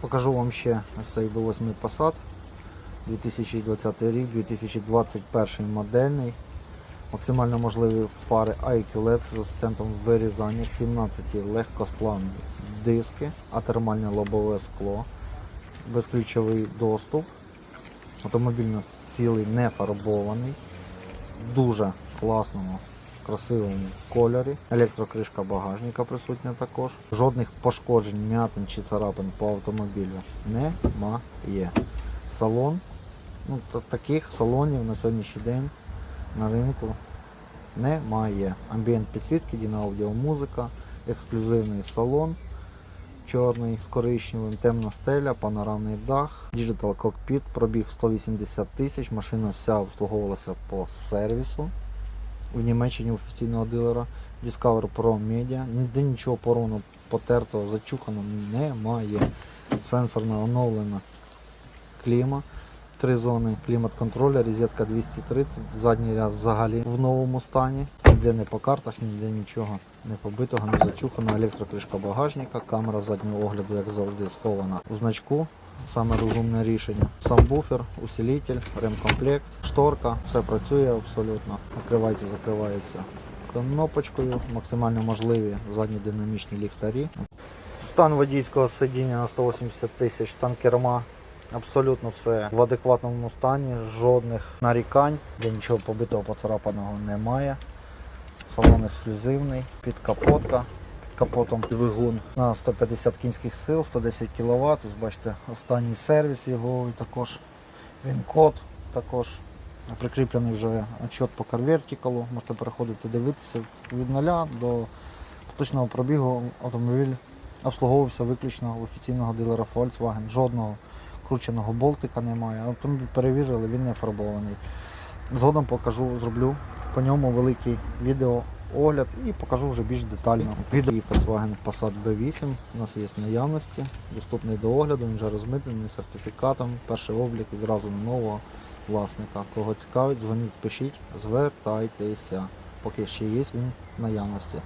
Покажу вам ще цей B8 Passat 2020 рік, 2021 модельний. Максимально можливі фари IQ LED з асистентом вирізання, 17 легкосплавні диски, атермальне лобове скло, безключовий доступ. Автомобіль у нас цілий не фарбований, дуже класному, красивому кольорі. Електрокришка багажника присутня також. Жодних пошкоджень, м'ятин чи царапин по автомобілю немає. Салон. Ну, таких салонів на сьогоднішній день на ринку немає. Амбієнт підсвітки, дінаудіо музика, ексклюзивний салон чорний з коричневим, темна стеля, панорамний дах, Digital Cockpit, пробіг 180 тисяч, машина вся обслуговувалася по сервісу в Німеччині офіційного дилера Discover Pro Media. Ніде нічого порвано, потертого, зачухано немає. Сенсорно оновлена кліма. Три зони клімат-контроля, розетка 230, задній ряд взагалі в новому стані. Ніде не по картах, ніде нічого не побитого, не зачухано. Електрокришка багажника, камера заднього огляду, як завжди, схована в значку. Саме розумне рішення. Сам буфер, усилитель, ремкомплект, шторка, все працює абсолютно. Накривається, закривається кнопочкою. Максимально можливі задні динамічні ліхтарі. Стан водійського сидіння на 180 тисяч, стан керма. Абсолютно все в адекватному стані, жодних нарікань, де нічого побитого поцарапаного немає. Салон ексклюзивний, підкапотка. Капотом двигун на 150 кінських сил, 110 кВт. Ось бачите, останній сервіс його і також він код також прикріплений вже отчет по карвертикалу. Можете переходити дивитися від 0 до точного пробігу автомобіль обслуговувався виключно в офіційного дилера Volkswagen. Жодного крученого болтика немає. Автомобіль перевірили, він не фарбований. Згодом покажу, зроблю по ньому великий відео огляд і покажу вже більш детально. Відео і Volkswagen Passat B8 у нас є в наявності, доступний до огляду, він вже розмитлений сертифікатом. Перший облік відразу нового власника. Кого цікавить, дзвоніть, пишіть, звертайтеся. Поки ще є він в наявності.